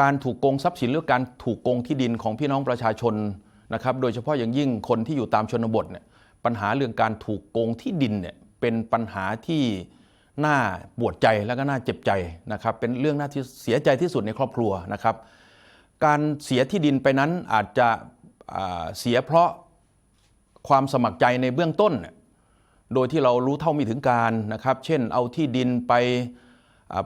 การถูกโกงทรัพย์สินหรือการถูกโกงที่ดินของพี่น้องประชาชนนะครับโดยเฉพาะอย่างยิ่งคนที่อยู่ตามชนบทเนี่ยปัญหาเรื่องการถูกโกงที่ดินเนี่ยเป็นปัญหาที่น่าปวดใจและก็น่าเจ็บใจนะครับเป็นเรื่องน่าที่เสียใจที่สุดในครอบครัวนะครับ การเสียที่ดินไปนั้นอาจจะเสียเพราะความสมัครใจในเบื้องต้น โดยที่เรารู้เท่าไม่ถึงการนะครับ เช่นเอาที่ดินไป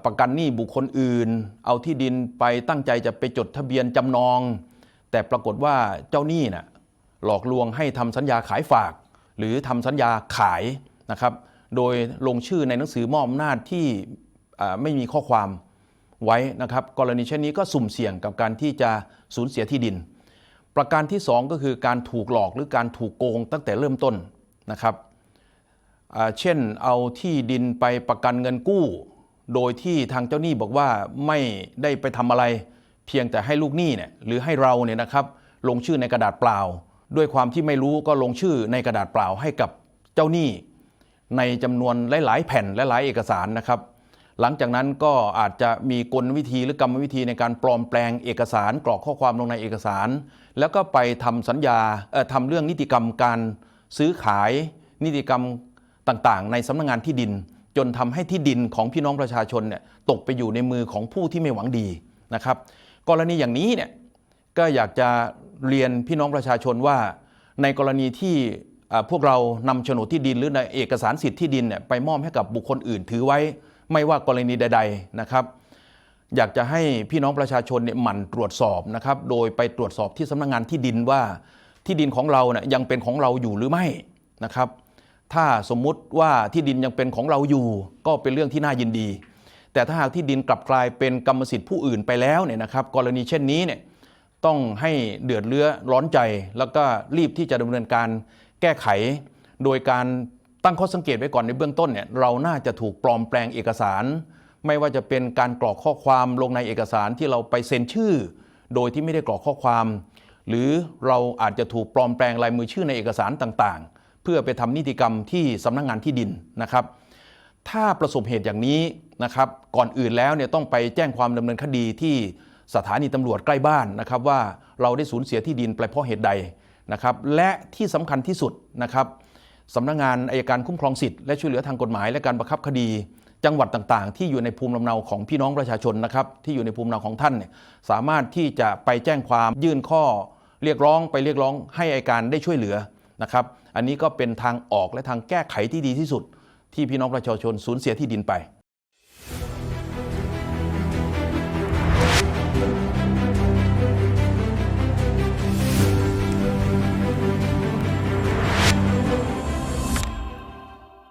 ประกันหนี้บุคคลอื่น เอาที่ดินไปตั้งใจจะไปจดทะเบียนจำนอง แต่ปรากฏว่าเจ้าหนี้น่ะหลอกลวงให้ทำสัญญาขายฝาก หรือทำสัญญาขายนะครับ โดยลงชื่อในหนังสือมอบอำนาจที่ไม่มีข้อความไว้นะครับ กรณีเช่นนี้ก็สุ่มเสี่ยงกับการที่จะสูญเสียที่ดิน ประการที่ 2 ก็คือการถูกหลอกหรือการถูกโกงตั้งแต่เริ่มต้นนะครับเช่นเอาที่ดินไปประกันเงินกู้ โดยที่ทางเจ้าหนี้บอกว่าไม่ได้ไปทำอะไร เพียงแต่ให้ลูกหนี้เนี่ยหรือให้เราเนี่ยนะครับลงชื่อในกระดาษเปล่า ด้วยความที่ไม่รู้ก็ลงชื่อในกระดาษเปล่าให้กับเจ้าหนี้ ในจำนวนหลาย ๆ แผ่นและหลายเอกสารนะครับ หลังจากนั้นก็อาจจะมีกลวิธีหรือกรรมวิธีในการปลอมแปลงเอกสารกรอกข้อความลงในเอกสาร แล้วก็ไปทำสัญญาเอ่อทำเรื่องนิติกรรมการซื้อขายนิติกรรมต่าง ๆ ในสำนักงานที่ดิน จนทำให้ที่ดินของพี่น้องประชาชนเนี่ยตกไปอยู่ในมือของผู้ที่ไม่หวังดีนะครับ กรณีอย่างนี้เนี่ยก็อยากจะเรียนพี่น้องประชาชนว่า ในกรณีที่พวกเรานำโฉนดที่ดินหรือในเอกสารสิทธิ์ที่ดินเนี่ยไปมอบให้กับบุคคลอื่น ถือไว้ไม่ว่ากรณีใด ๆนะครับ อยากจะให้พี่น้องประชาชนเนี่ยหมั่นตรวจสอบนะครับ โดยไปตรวจสอบที่สำนักงานที่ดินว่าที่ดินของเราเนี่ยยังเป็นของเราอยู่หรือไม่นะครับ ถ้าสมมุติว่าที่ดินยังเป็นของเราอยู่ก็เป็นเรื่องที่น่ายินดี แต่ถ้าหากที่ดินกลับกลายเป็นกรรมสิทธิ์ผู้อื่นไปแล้วเนี่ยนะครับ กรณีเช่นนี้เนี่ยต้องให้เดือดเรือร้อนใจ แล้วก็รีบที่จะดำเนินการแก้ไข โดยการตั้งข้อสังเกตไว้ก่อนในเบื้องต้นเนี่ยเราน่าจะถูกปลอมแปลงเอกสาร ไม่ว่าจะเป็นการกรอกข้อความลงในเอกสารที่เราไปเซ็นชื่อ โดยที่ไม่ได้กรอกข้อความ หรือเราอาจจะถูกปลอมแปลงลายมือชื่อในเอกสารต่างๆ เพื่อไปทำนิติกรรมที่สำนักงานที่ดินนะครับ ถ้าประสบเหตุอย่างนี้นะครับก่อนอื่นแล้วเนี่ยต้องไปแจ้งความดำเนินคดีที่สถานีตำรวจใกล้บ้านนะครับ ว่าเราได้สูญเสียที่ดินไปเพราะเหตุใดนะครับ และที่สำคัญที่สุดนะครับสำนักงานอายการคุ้มครองสิทธิ์และช่วยเหลือทางกฎหมายและการบังคับคดีจังหวัดต่างๆ ที่อยู่ในภูมิลำเนาของพี่น้องประชาชนนะครับที่อยู่ในภูมิลำเนาของท่านเนี่ยสามารถที่จะไปแจ้งความยื่นข้อ เรียกร้องไปเรียกร้องให้อายการได้ช่วยเหลือ นะครับ อันนี้ก็เป็นทางออกและทางแก้ไขที่ดีที่สุด ที่พี่น้องประชาชนสูญเสียที่ดินไป